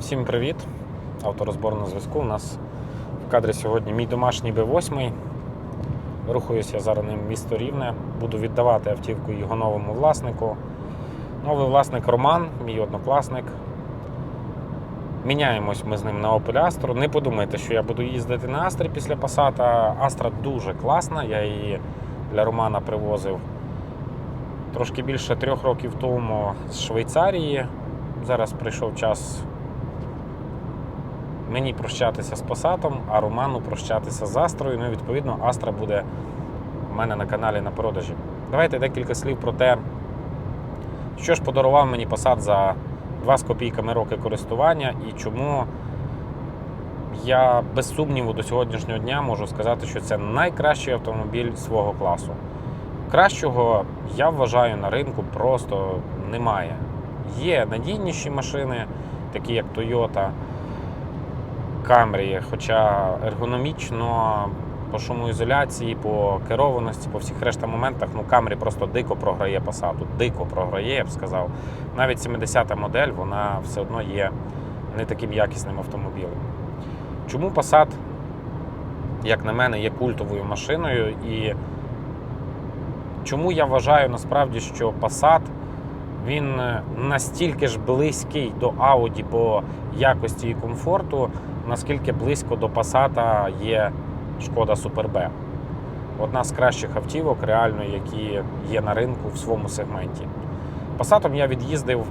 Всім привіт! Авторозбор на зв'язку. У нас в кадрі сьогодні мій домашній Б8. Рухаюся зараз ним місто Рівне. Буду віддавати автівку його новому власнику. Новий власник Роман, мій однокласник. Міняємось ми з ним на Opel Astra. Не подумайте, що я буду їздити на Астрі після Passat. Астра дуже класна, я її для Романа привозив трошки більше трьох років тому з Швейцарії. Зараз прийшов час мені прощатися з Пасатом, а Роману прощатися з Астрою. Ну і відповідно Астра буде в мене на каналі на продажі. Давайте декілька слів про те, що ж подарував мені Passat за 2 з копійками роки користування і чому я без сумніву до сьогоднішнього дня можу сказати, що це найкращий автомобіль свого класу. Кращого я вважаю на ринку просто немає. Є надійніші машини, такі як Toyota, Camry, хоча ергономічно по шумоізоляції, по керованості, по всіх решта моментах, ну Camry просто дико програє Passat. Дико програє, я б сказав. Навіть 70-та модель, вона все одно є не таким якісним автомобілем. Чому Passat, як на мене, є культовою машиною і чому я вважаю насправді, що Passat він настільки ж близький до Audi по якості і комфорту, наскільки близько до Passat є шкода B. Одна з кращих автівок, реально, які є на ринку в своєму сегменті. Passat я від'їздив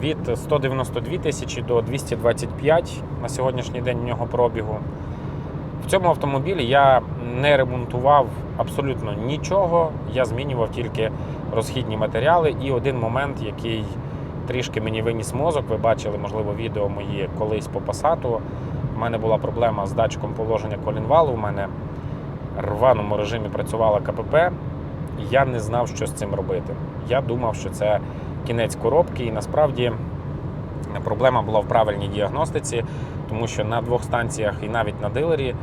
від 192 тисячі до 225 на сьогоднішній день у нього пробігу. В цьому автомобілі я не ремонтував абсолютно нічого. Я змінював тільки розхідні матеріали. І один момент, який трішки мені виніс мозок, ви бачили, можливо, відео мої колись по пасату. У мене була проблема з датчиком положення колінвалу. У мене в рваному режимі працювала КПП, і я не знав, що з цим робити. Я думав, що це кінець коробки, і насправді проблема була в правильній діагностиці, тому що на двох станціях і навіть на дилері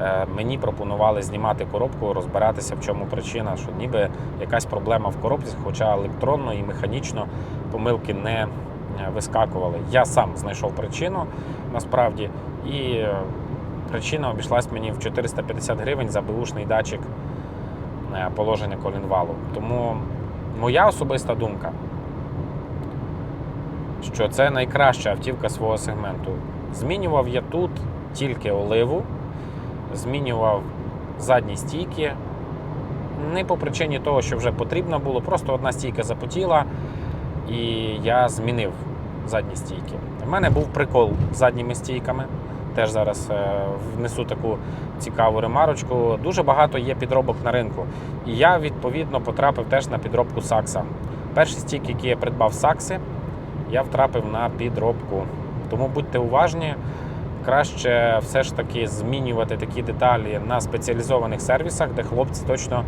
е, мені пропонували знімати коробку, розбиратися, в чому причина, що ніби якась проблема в коробці, хоча електронно і механічно помилки не вискакували. Я сам знайшов причину насправді, і е, причина обійшлась мені в 450 гривень за беушний датчик е, положення колінвалу. Тому моя особиста думка, що це найкраща автівка свого сегменту. Змінював я тут тільки оливу, змінював задні стійки. Не по причині того, що вже потрібно було, просто одна стійка запотіла, і я змінив задні стійки. У мене був прикол з задніми стійками. Теж зараз е, внесу таку цікаву ремарочку. Дуже багато є підробок на ринку. І я відповідно потрапив теж на підробку Сакса. Перші стійки, які я придбав Сакси, я втрапив на підробку. Тому будьте уважні, краще все ж таки змінювати такі деталі на спеціалізованих сервісах, де хлопці точно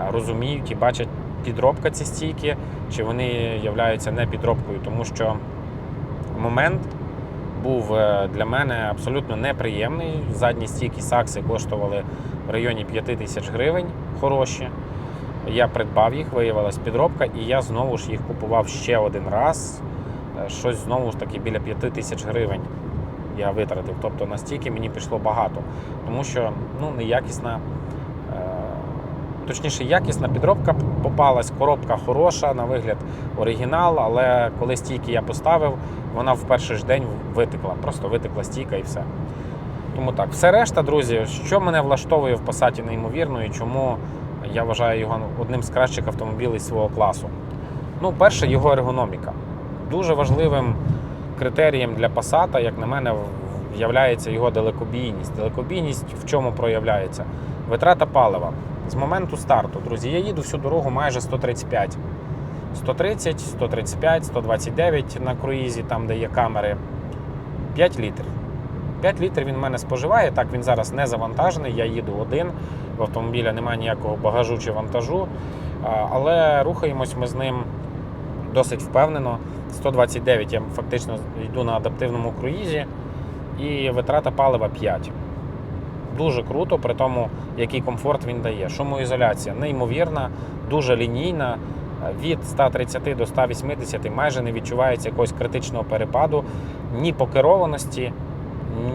е, розуміють і бачать підробка ці стійки, чи вони являються не підробкою, тому що момент був е, для мене абсолютно неприємний. Задні стійки сакси коштували в районі 5 тисяч гривень хороші. Я придбав їх, виявилась підробка, і я знову ж їх купував ще один раз. Е, Щось знову ж таки біля 5 тисяч гривень я витратив. Тобто настільки мені пішло багато, тому що ну, неякісна, точніше, якісна підробка попалась, коробка хороша, на вигляд оригінал, але коли стійки я поставив, вона в перший ж день витекла. Просто витекла стійка і все. Тому так, все решта, друзі, що мене влаштовує в Passat неймовірно і чому я вважаю його одним з кращих автомобілів свого класу. Ну, перше, його ергономіка. Дуже важливим критерієм для Passat, як на мене, є його далекобійність. Далекобійність в чому проявляється? Витрата палива. З моменту старту, друзі, я їду всю дорогу майже 135. 130, 135, 129 на круїзі, там де є камери. 5 літрів. 5 літрів він в мене споживає. Так, він зараз не завантажений, я їду один. В автомобіля немає ніякого багажу чи вантажу. Але рухаємось ми з ним досить впевнено. 129 я фактично йду на адаптивному круїзі, і витрата палива 5. Дуже круто, при тому, який комфорт він дає. Шумоізоляція неймовірна, дуже лінійна. від 130 до 180 майже не відчувається якогось критичного перепаду ні по керованості,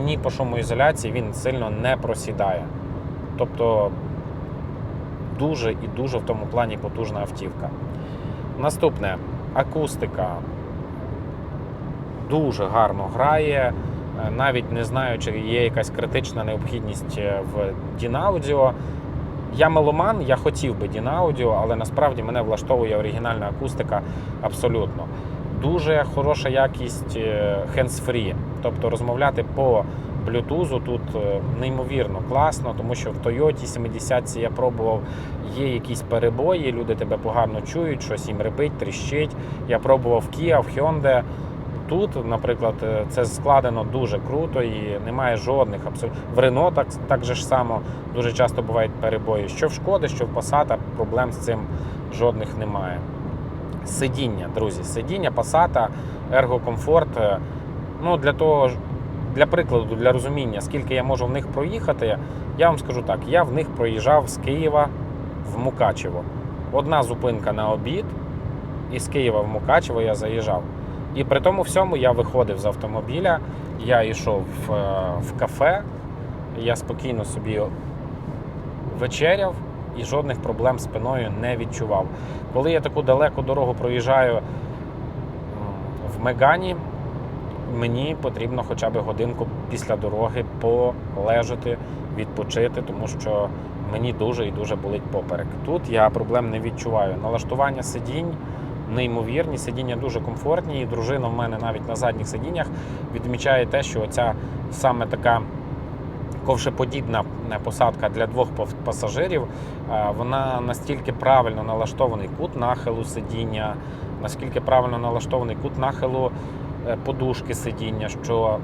ні по шумоізоляції він сильно не просідає. Тобто дуже і дуже в тому плані потужна автівка. Наступне акустика дуже гарно грає. Навіть не знаю, чи є якась критична необхідність е, в Дінаудіо. Я меломан, я хотів би Дінаудіо, але насправді мене влаштовує оригінальна акустика абсолютно. Дуже хороша якість е, hands-free, тобто розмовляти по Bluetooth тут е, неймовірно класно, тому що в Toyota 70 я пробував, є якісь перебої, люди тебе погано чують, щось їм репить, тріщить. Я пробував в Kia, в Hyundai. Тут, наприклад, е, це складено дуже круто і немає жодних абсолютно. В Renault так, так же ж само дуже часто бувають перебої. Що в шкоди, що в Passat, проблем з цим жодних немає. Сидіння, друзі, сидіння Passat, ергокомфорт. е, Ну, для того, для прикладу, для розуміння, скільки я можу в них проїхати, я вам скажу так: я в них проїжджав з Києва в Мукачево. Одна зупинка на обід, і з Києва в Мукачево я заїжджав. І при тому всьому я виходив з автомобіля, я йшов в, е, в кафе, я спокійно собі вечеряв і жодних проблем спиною не відчував. Коли я таку далеку дорогу проїжджаю в Мегані, мені потрібно хоча б годинку після дороги полежати, відпочити, тому що мені дуже і дуже болить поперек. Тут я проблем не відчуваю. Налаштування сидінь неймовірні, сидіння дуже комфортні. І дружина в мене навіть на задніх сидіннях відмічає те, що оця саме така ковшеподібна е, посадка для двох пасажирів, е, вона настільки правильно налаштований кут нахилу сидіння, наскільки правильно налаштований кут нахилу е, подушки сидіння, що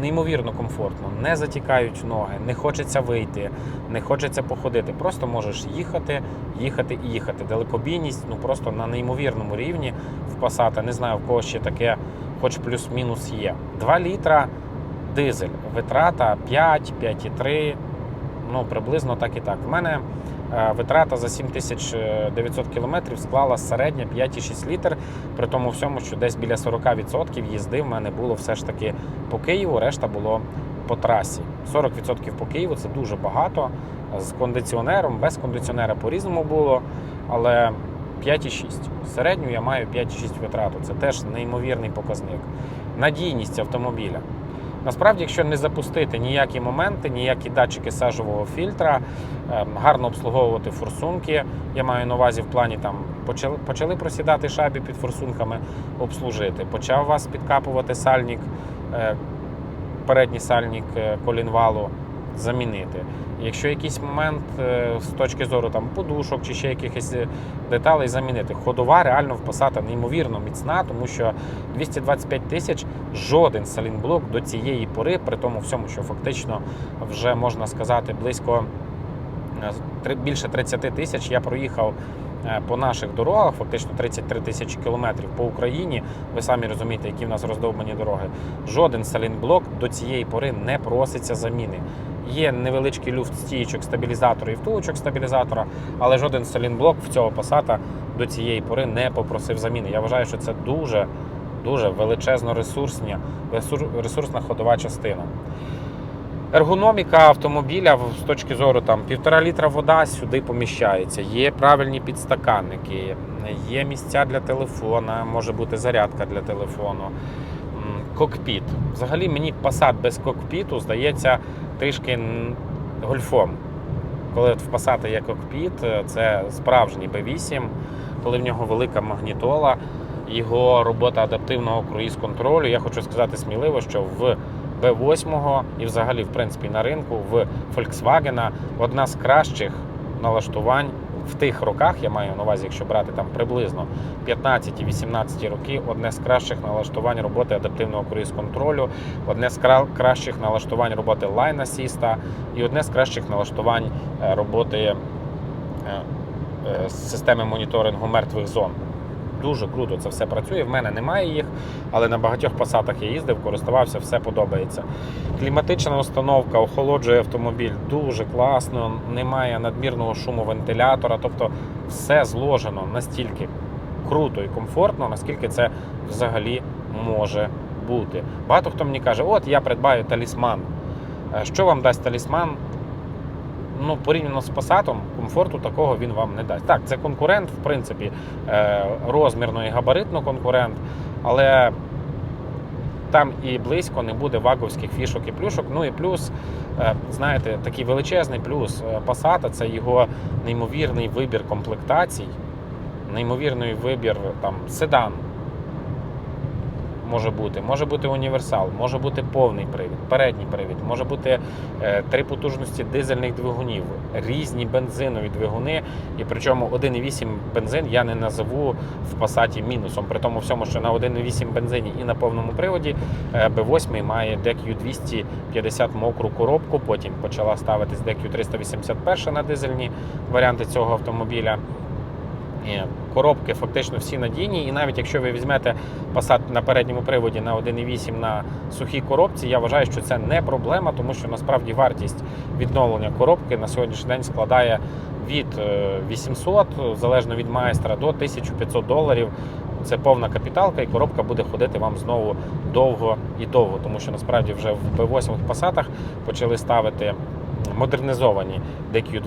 неймовірно комфортно, не затікають ноги, не хочеться вийти, не хочеться походити. Просто можеш їхати, їхати і їхати. Далекобійність ну просто на неймовірному рівні в Passat. Не знаю, в кого ще таке, хоч плюс-мінус є. 2 літра дизель. Витрата 5, 5,3, ну приблизно так і так. У мене витрата за 7900 кілометрів склала середня 5,6 літр, при тому всьому, що десь біля 40% їзди в мене було все ж таки по Києву, решта було по трасі. 40% по Києву це дуже багато. З кондиціонером, без кондиціонера по-різному було, але 5,6. Середню я маю 5,6 витрату. Це теж неймовірний показник. Надійність автомобіля. Насправді, якщо не запустити ніякі моменти, ніякі датчики сажового фільтра, ем, гарно обслуговувати форсунки. Я маю на увазі в плані там почали, просідати шайби під форсунками, обслужити. Почав вас підкапувати сальник, е, передній сальник е, колінвалу замінити. Якщо якийсь момент е, з точки зору там подушок чи ще якихось е, деталей замінити, ходова реально в Passat неймовірно міцна, тому що 225 тисяч жоден салінблок до цієї пори, при тому всьому, що фактично вже можна сказати близько е, більше 30 тисяч я проїхав по наших дорогах, фактично 33 тисячі кілометрів по Україні. Ви самі розумієте, які в нас роздовбані дороги. Жоден салінблок до цієї пори не проситься заміни. Є невеличкий люфт стіючок стабілізатора і втулочок стабілізатора, але жоден салінблок в цього пасата до цієї пори не попросив заміни. Я вважаю, що це дуже дуже величезно ресурсна ходова частина. Ергономіка автомобіля з точки зору там півтора літра вода сюди поміщається. Є правильні підстаканники, є місця для телефона, може бути зарядка для телефону. Кокпіт. Взагалі мені Passat без кокпіту здається трішки гольфом. Коли в Passat є кокпіт, е, це справжній B8, коли в нього велика магнітола, його робота адаптивного круїз-контролю. Я хочу сказати сміливо, що в B8 і взагалі, в принципі, на ринку в Volkswagen одна з кращих налаштувань в тих роках, я маю на увазі, якщо брати там приблизно 15-18 роки, одне з кращих налаштувань роботи адаптивного круїз-контролю, одне з кра- кращих налаштувань роботи Line Assist і одне з кращих налаштувань е, роботи е, е, системи моніторингу мертвих зон. Дуже круто це все працює. В мене немає їх, але на багатьох пасатах я їздив, користувався, все подобається. Кліматична установка охолоджує автомобіль дуже класно, немає надмірного шуму вентилятора, тобто все зложено настільки круто і комфортно, наскільки це взагалі може бути. Багато хто мені каже, от я придбаю талісман. Е, Що вам дасть талісман? Ну, порівняно з Passat, комфорту такого він вам не дасть. Так, це конкурент, в принципі, е, розмірно і габаритно конкурент, але там і близько не буде ваговських фішок і плюшок. Ну і плюс, е, знаєте, такий величезний плюс е, Passat – це його неймовірний вибір комплектацій, неймовірний вибір там седан. Може бути, може бути універсал, може бути повний привід, передній привід, може бути е, три потужності дизельних двигунів, різні бензинові двигуни. І причому 1,8 бензин я не назову в Passat мінусом. При тому всьому, що на 1,8 бензині і на повному приводі е, B8 має DQ 250 мокру коробку. Потім почала ставитись DQ 381 на дизельні варіанти цього автомобіля. І Коробки фактично всі надійні, і навіть якщо ви візьмете Passat на передньому приводі на 1,8 на сухій коробці, я вважаю, що це не проблема, тому що насправді вартість відновлення коробки на сьогоднішній день складає від е, 800, залежно від майстра, до 1500 доларів. Це повна капіталка, і коробка буде ходити вам знову довго і довго, тому що насправді вже в B8 Passat почали ставити модернізовані DQ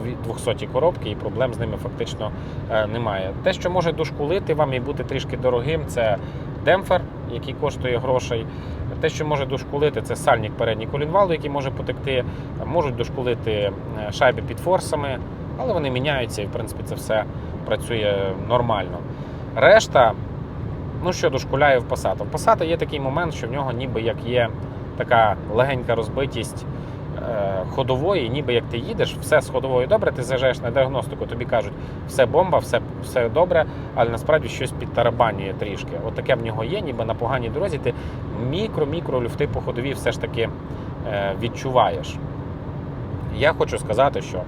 200 коробки, і проблем з ними фактично е, немає. Те, що може дошкулити вам і бути трішки дорогим, це демпфер, який коштує грошей. Те, що може дошкулити, це сальник передній колінвалу, який може потекти. Можуть дошкулити е, шайби під форсами, але вони міняються і в принципі це все працює нормально. Решта, ну що дошкуляє в Passat? В Passat є такий момент, що в нього ніби як є така легенька розбитість ходової, ніби як ти їдеш, все з ходовою добре, ти заїжджаєш на діагностику, тобі кажуть, все бомба, все, все добре, але насправді щось підтарабанює трішки. От таке в нього є, ніби на поганій дорозі ти мікро-мікро люфти по ходовій все ж таки е, відчуваєш. Я хочу сказати, що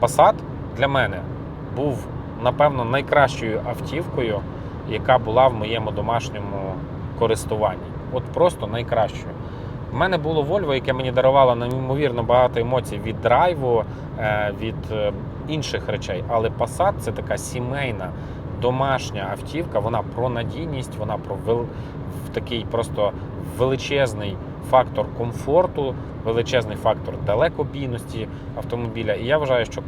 Passat для мене був, напевно, найкращою автівкою, яка була в моєму домашньому користуванні. От просто найкращою. У мене було Volvo, яке мені дарувало неймовірно багато емоцій від драйву, е, від е, інших речей. Але Passat це така сімейна, домашня автівка. Вона про надійність, вона про вел... такий просто величезний фактор комфорту, величезний фактор далекобійності автомобіля. І я вважаю, що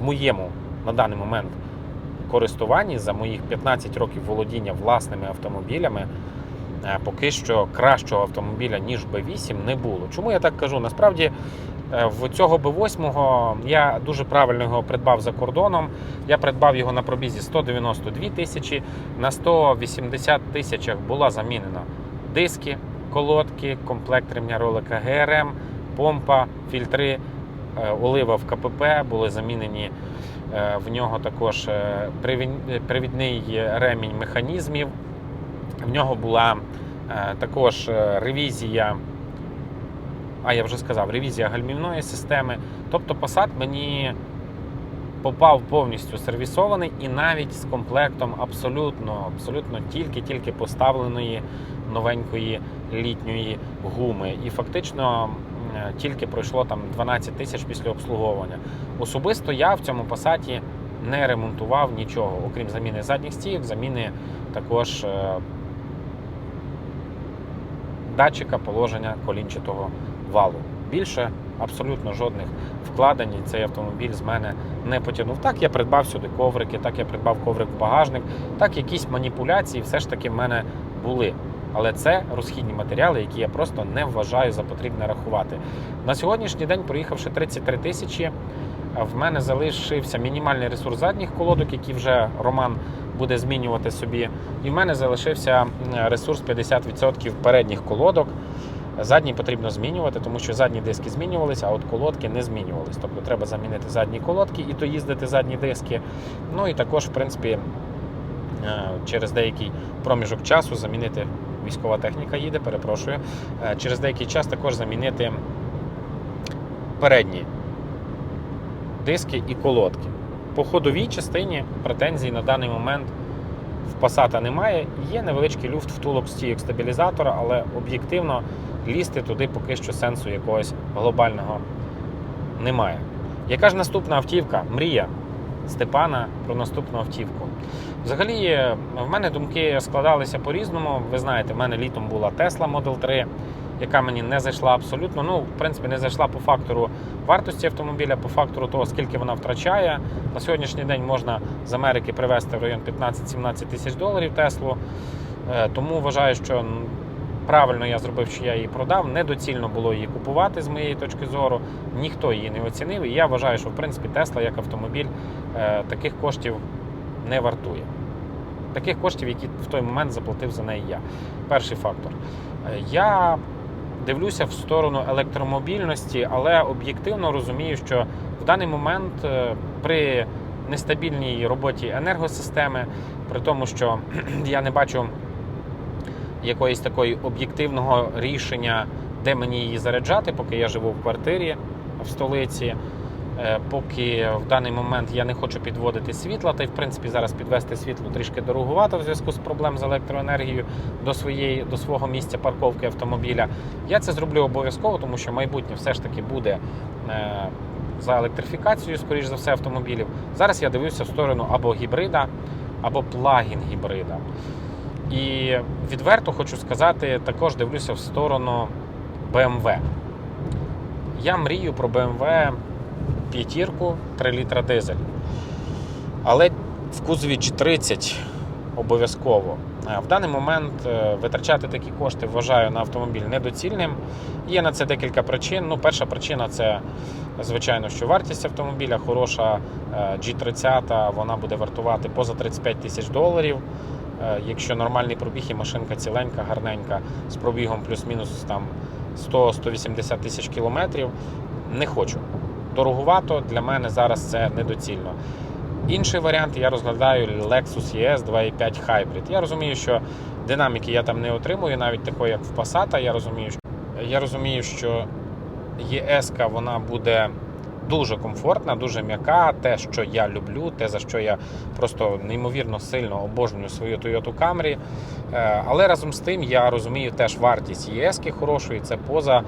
в моєму на даний момент користуванні за моїх 15 років володіння власними автомобілями. Е, Поки що кращого автомобіля, ніж B8, не було. Чому я так кажу? Насправді е, в цього B8 я дуже правильно його придбав за кордоном. Я придбав його на пробізі 192 тисячі. На 180 тисячах була замінена диски, колодки, комплект ремня ролика ГРМ, помпа, фільтри, е, олива в КПП були замінені. В нього також привідний ремінь механізмів. В нього була е, також е, ревізія, а я вже сказав, ревізія гальмівної системи. Тобто Passat мені попав повністю сервісований і навіть з комплектом абсолютно, абсолютно тільки-тільки поставленої новенької літньої гуми. І фактично тільки пройшло там 12 тисяч після обслуговування. Особисто я в цьому Passat не ремонтував нічого, окрім заміни задніх стійок, заміни також е, датчика положення колінчатого валу. Більше абсолютно жодних вкладень цей автомобіль з мене не потягнув. Так, я придбав сюди коврики, так я придбав коврик в багажник, так якісь маніпуляції все ж таки в мене були. Але це розхідні матеріали, які я просто не вважаю за потрібне рахувати. На сьогоднішній день, проїхавши 33 тисячі, в мене залишився мінімальний ресурс задніх колодок, які вже Роман буде змінювати собі. І в мене залишився ресурс 50% передніх колодок. Задні потрібно змінювати, тому що задні диски змінювалися, а от колодки не змінювались. Тобто треба замінити задні колодки і то їздити задні диски. Ну і також, в принципі, е, через деякий проміжок часу замінити військова техніка їде, перепрошую. Е, Через деякий час також замінити передні диски і колодки. По ходовій частині претензій на даний момент в Passat немає. Є невеличкий люфт втулок стійок стабілізатора, але об'єктивно лізти туди поки що сенсу якогось глобального немає. Яка ж наступна автівка? Мрія Степана про наступну автівку. Взагалі, е, в мене думки складалися по-різному. Ви знаєте, в мене літом була Tesla Model 3, яка мені не зайшла абсолютно. Ну, в принципі, не зайшла по фактору вартості автомобіля, по фактору того, скільки вона втрачає. На сьогоднішній день можна з Америки привезти в район 15-17 тисяч доларів Теслу. Е, Тому вважаю, що правильно я зробив, що я її продав. Недоцільно було її купувати з моєї точки зору. Ніхто її не оцінив. І я вважаю, що в принципі Тесла як автомобіль е, таких коштів не вартує. Таких коштів, які в той момент заплатив за неї я. Перший фактор. Е, Я дивлюся в сторону електромобільності, але об'єктивно розумію, що в даний момент е, при нестабільній роботі енергосистеми, при тому, що я не бачу якоїсь такої об'єктивного рішення, де мені її заряджати, поки я живу в квартирі в столиці. Е, Поки в даний момент я не хочу підводити світла, та й в принципі зараз підвести світло трішки дороговато в зв'язку з проблем з електроенергією до своєї до свого місця парковки автомобіля. Я це зроблю обов'язково, тому що майбутнє все ж таки буде е, за електрифікацією, скоріш за все, автомобілів. Зараз я дивлюся в сторону або гібрида, або плагін гібрида. І відверто хочу сказати, також дивлюся в сторону BMW. Я мрію про BMW п'ятірку 3 літра дизель. Але в кузові G30 обов'язково. Е, В даний момент е, витрачати такі кошти вважаю на автомобіль недоцільним. Є на це декілька причин. Ну, перша причина це, звичайно, що вартість автомобіля хороша. Е, G30 вона буде вартувати поза 35 тисяч доларів. Якщо нормальний пробіг і машинка ціленька, гарненька, з пробігом плюс-мінус там 100-180 тисяч кілометрів, не хочу. Дороговато для мене зараз це недоцільно. Інший варіант я розглядаю Lexus ES 2.5 Hybrid. Я розумію, що динаміки я там не отримую, навіть такої, як в Passat. Я розумію, що, я розумію, що ES вона буде дуже комфортна, дуже м'яка. Те, що я люблю, те, за що я просто неймовірно сильно обожнюю свою Toyota Camry. Е, Але разом з тим я розумію теж вартість ES хорошої, це поза.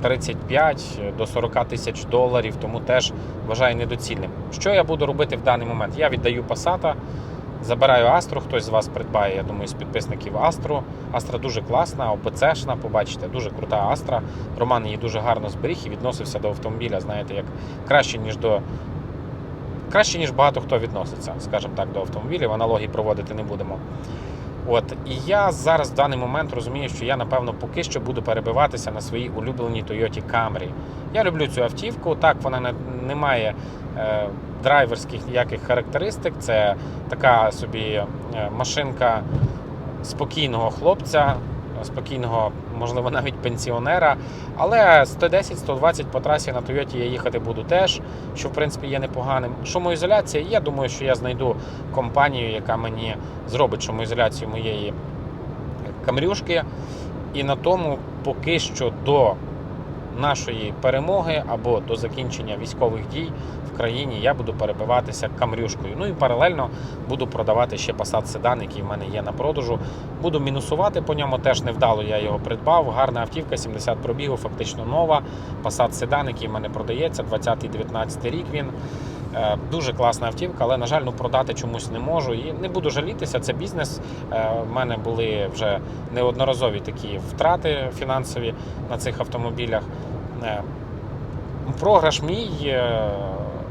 Е, 35 до 40 тисяч доларів, тому теж вважаю недоцільним. Що я буду робити в даний момент? Я віддаю Passat, забираю Astra, хтось з вас придбає, я думаю, з підписників Astra. Astra дуже класна, ОПЦшна, побачите, дуже крута Astra. Роман її дуже гарно зберіг і відносився до автомобіля, знаєте, як краще, ніж до. Краще, ніж багато хто відноситься, скажімо так, до автомобілів, аналогії проводити не будемо. От і я зараз в даний момент розумію, що я напевно поки що буду перебиватися на своїй улюбленій Toyota Camry. Я люблю цю автівку. Так, вона не, не має е, драйверських ніяких характеристик. Це така собі е, машинка спокійного хлопця, спокійного, можливо, навіть пенсіонера. Але 110-120 по трасі на Тойоті я їхати буду теж, що в принципі є непоганим. Шумоізоляція, я думаю, що я знайду компанію, яка мені зробить шумоізоляцію моєї камрюшки. І на тому поки що до нашої перемоги або до закінчення військових дій в країні я буду перебиватися камрюшкою. Ну і паралельно буду продавати ще Passat седан, який в мене є на продажу. Буду мінусувати по ньому. Теж невдало я його придбав. Гарна автівка, 70 пробігу, фактично нова. Passat седан, який в мене продається, 20-19 рік він. Е, Дуже класна автівка, але, на жаль, ну, продати чомусь не можу. І не буду жалітися, це бізнес. Е, У мене були вже неодноразові такі втрати фінансові на цих автомобілях. Е, Програш мій,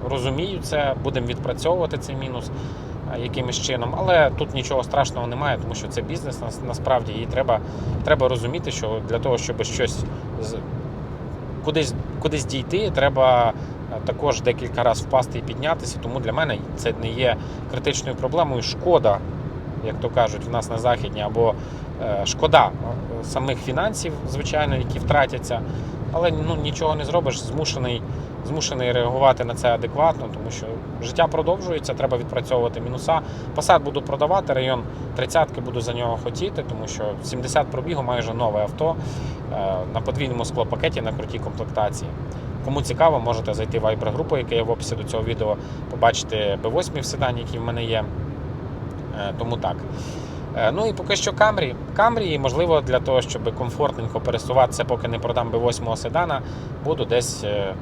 розумію це, будемо відпрацьовувати цей мінус якимось чином, але тут нічого страшного немає, тому що це бізнес нас- насправді і треба, треба розуміти, що для того, щоб щось кудись, кудись дійти, треба також декілька разів впасти і піднятися. Тому для мене це не є критичною проблемою. Шкода, як то кажуть, в нас на західні, або е, шкода е, самих фінансів, звичайно, які втратяться. Але ну, нічого не зробиш, змушений, змушений реагувати на це адекватно, тому що життя продовжується, треба відпрацьовувати мінуса. Посад буду продавати, район 30-ки буду за нього хотіти, тому що 70 пробігу майже нове авто е, на подвійному склопакеті на крутій комплектації. Кому цікаво, можете зайти в Viber-групу, яка є в описі до цього відео, побачити B8 в седані, які в мене є. Е, Тому так. Е, Ну і поки що Камрі. Камрі, можливо, для того, щоб комфортненько пересуватися, поки не продам B8 седана, буду десь е,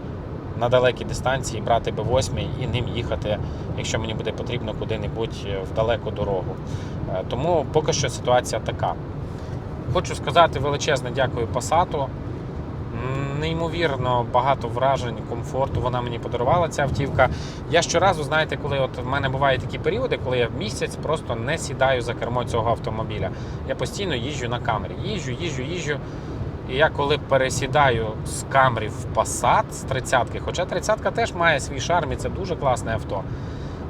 на далекій дистанції брати Б8 і ним їхати, якщо мені буде потрібно куди-небудь в далеку дорогу. Тому поки що ситуація така. Хочу сказати величезне дякую Пасату. Неймовірно багато вражень, комфорту вона мені подарувала ця автівка. Я щоразу, знаєте, коли от в мене бувають такі періоди, коли я місяць просто не сідаю за кермо цього автомобіля. Я постійно їжджу на камері. Їжджу, їжджу, їжджу. І я коли пересідаю з камері в Passat з 30-ки, хоча 30-ка теж має свій шарм і це дуже класне авто.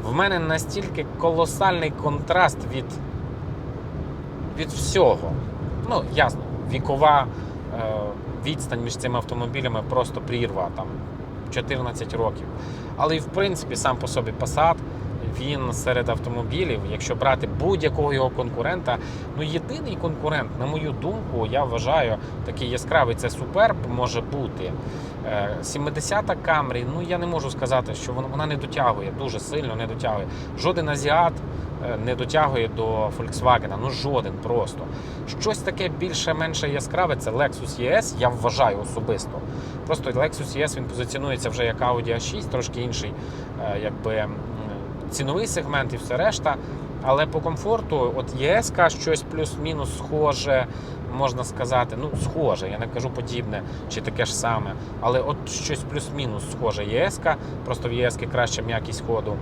В мене настільки колосальний контраст від, від всього. Ну, ясно, вікова е, відстань між цими автомобілями просто прірва там 14 років. Але і в принципі сам по собі Passat, він серед автомобілів, якщо брати будь-якого його конкурента, ну єдиний конкурент, на мою думку, я вважаю, такий яскравий це Superb може бути. Е, 70-та Camry, ну я не можу сказати, що вона, не дотягує, дуже сильно не дотягує. Жоден азіат е, не дотягує до Volkswagen, ну жоден просто. Щось таке більше-менше яскраве, це Lexus ES, я вважаю особисто. Просто Lexus ES він позиціонується вже як Audi A6, трошки інший, е, якби ціновий сегмент і все решта. Але по комфорту, от ЄСК щось плюс-мінус схоже, можна сказати, ну схоже, я не кажу подібне чи таке ж саме, але от щось плюс-мінус схоже ЄСК, просто в ЄСК краща м'якість ходу.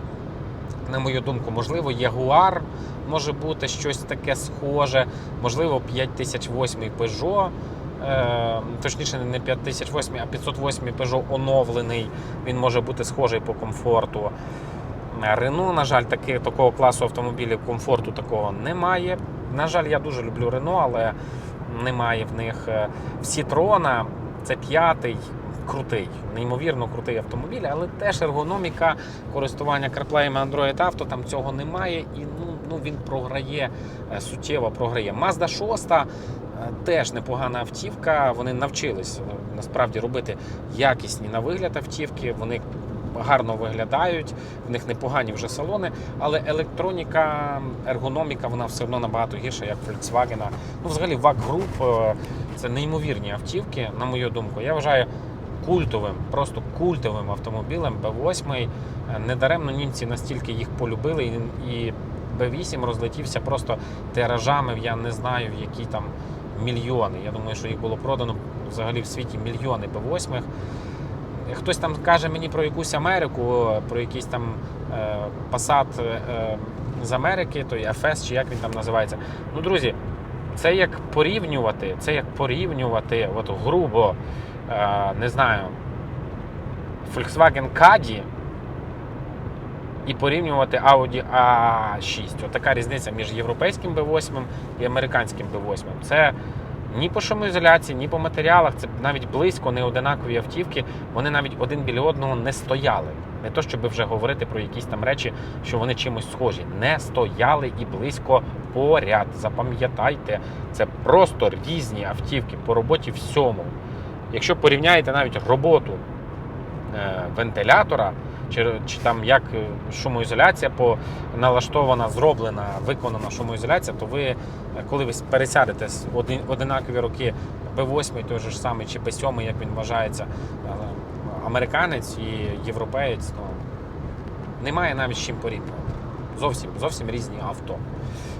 На мою думку, можливо, Ягуар може бути щось таке схоже, можливо, 5008 Peugeot. Е, точніше, не 5008, а 508 Peugeot оновлений. Він може бути схожий по комфорту. Рено, на жаль, таки, такого класу автомобілів комфорту такого немає. На жаль, я дуже люблю Рено, але немає в них е, в Citroën. Це п'ятий крутий, неймовірно крутий автомобіль, але теж ергономіка користування CarPlay Android Auto, там цього немає, і ну, ну він програє е, суттєво програє. Mazda 6 е, теж непогана автівка. Вони навчились е, насправді робити якісні на вигляд автівки. Вони гарно виглядають, в них непогані вже салони, але електроніка, ергономіка, вона все одно набагато гірша, як Volkswagen. Ну, взагалі, VAG Group е, це неймовірні автівки, на мою думку. Я вважаю культовим, просто культовим автомобілем B8. Е, Недаремно німці настільки їх полюбили, і- і B8 розлетівся просто тиражами, я не знаю, які там мільйони. Я думаю, що їх було продано взагалі в світі мільйони B8. Хтось там каже мені про якусь Америку, про якийсь там е, Passat е, з Америки, той FS, чи як він там називається. Ну, друзі, це як порівнювати, це як порівнювати, от грубо, е, не знаю, Volkswagen Caddy і порівнювати Audi A6. От така різниця між європейським B8 і американським B8. Це ні по шумоізоляції, ні по матеріалах, це навіть близько не одинакові автівки. Вони навіть один біля одного не стояли. Не то, щоб вже говорити про якісь там речі, що вони чимось схожі. Не стояли і близько поряд. Запам'ятайте, це просто різні автівки по роботі всьому. Якщо порівняєте навіть роботу е, вентилятора, чи, чи там як е, шумоізоляція по налаштована, зроблена, виконана шумоізоляція, то ви, коли ви пересядете з один, одинакові роки B8, той же ж самий, чи B7, як він вважається, е, американець і європеєць, ну, немає навіть з чим порівнювати. Зовсім, зовсім різні авто.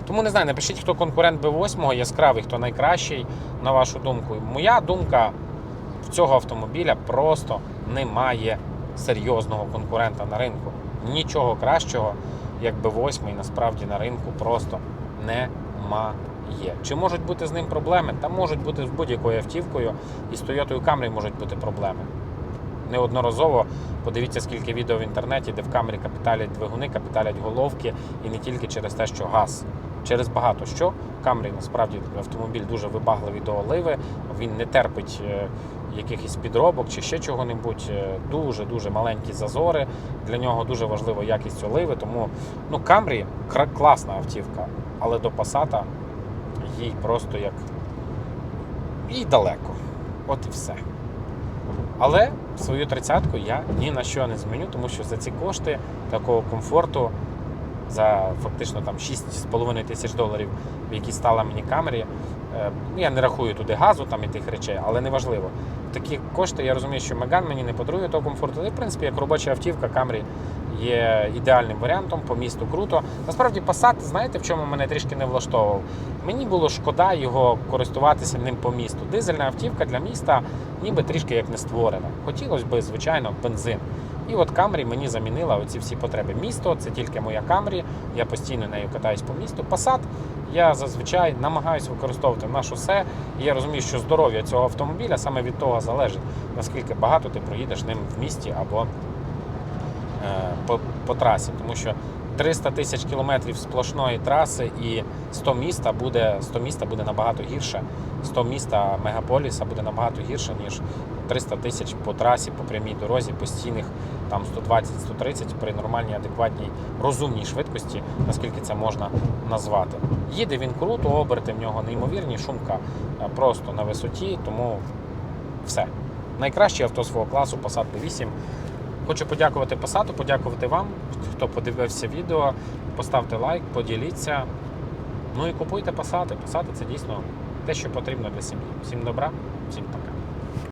Тому не знаю, напишіть, хто конкурент B8, яскравий, хто найкращий, на вашу думку. Моя думка цього автомобіля просто немає серйозного конкурента на ринку. Нічого кращого, як B8 насправді на ринку просто немає. Чи можуть бути з ним проблеми? Та можуть бути з будь-якою автівкою, і з Toyota Camry можуть бути проблеми. Неодноразово подивіться, скільки відео в інтернеті, де в камері капіталять двигуни, капіталять головки, і не тільки через те, що газ. Через багато що. Камрі насправді автомобіль дуже вибагливий до оливи, він не терпить е, якихось підробок чи ще чого-небудь. Дуже дуже маленькі зазори. Для нього дуже важлива якість оливи. Тому ну, Камрі класна автівка, але до Passat їй просто як і далеко. От і все. Але свою тридцятку я ні на що не зміню, тому що за ці кошти такого комфорту, за фактично там 6,5 тисяч доларів, в які стала мені камері, Я не рахую туди газу там і тих речей, але не важливо. Такі кошти я розумію, що Меган мені не подарує того комфорту. І, в принципі, як робоча автівка, Camry є ідеальним варіантом, по місту круто. Насправді, Passat, знаєте, в чому мене трішки не влаштовував? Мені було шкода його користуватися ним по місту. Дизельна автівка для міста ніби трішки як не створена. Хотілося б, звичайно, бензин. І от Camry мені замінила оці всі потреби. Місто це тільки моя Camry, я постійно нею катаюсь по місту. Passat я зазвичай намагаюся використовувати на шосе. І я розумію, що здоров'я цього автомобіля саме від того залежить, наскільки багато ти проїдеш ним в місті або е, по, по трасі. Тому що 300 тисяч кілометрів сплошної траси і 100 міста буде 100 міста буде набагато гірше. 100 міста мегаполіса буде набагато гірше, ніж 300 тисяч по трасі, по прямій дорозі, постійних там 120-130 при нормальній, адекватній, розумній швидкості, наскільки це можна назвати. Їде він круто, оберти в нього неймовірні, шумка е, просто на висоті, тому все. Найкраще авто свого класу Passat B8. Хочу подякувати Passat, подякувати вам, хто подивився відео. Поставте лайк, поділіться. Ну і купуйте Passat. Passat це дійсно те, що потрібно для сім'ї. Всім добра, всім пока.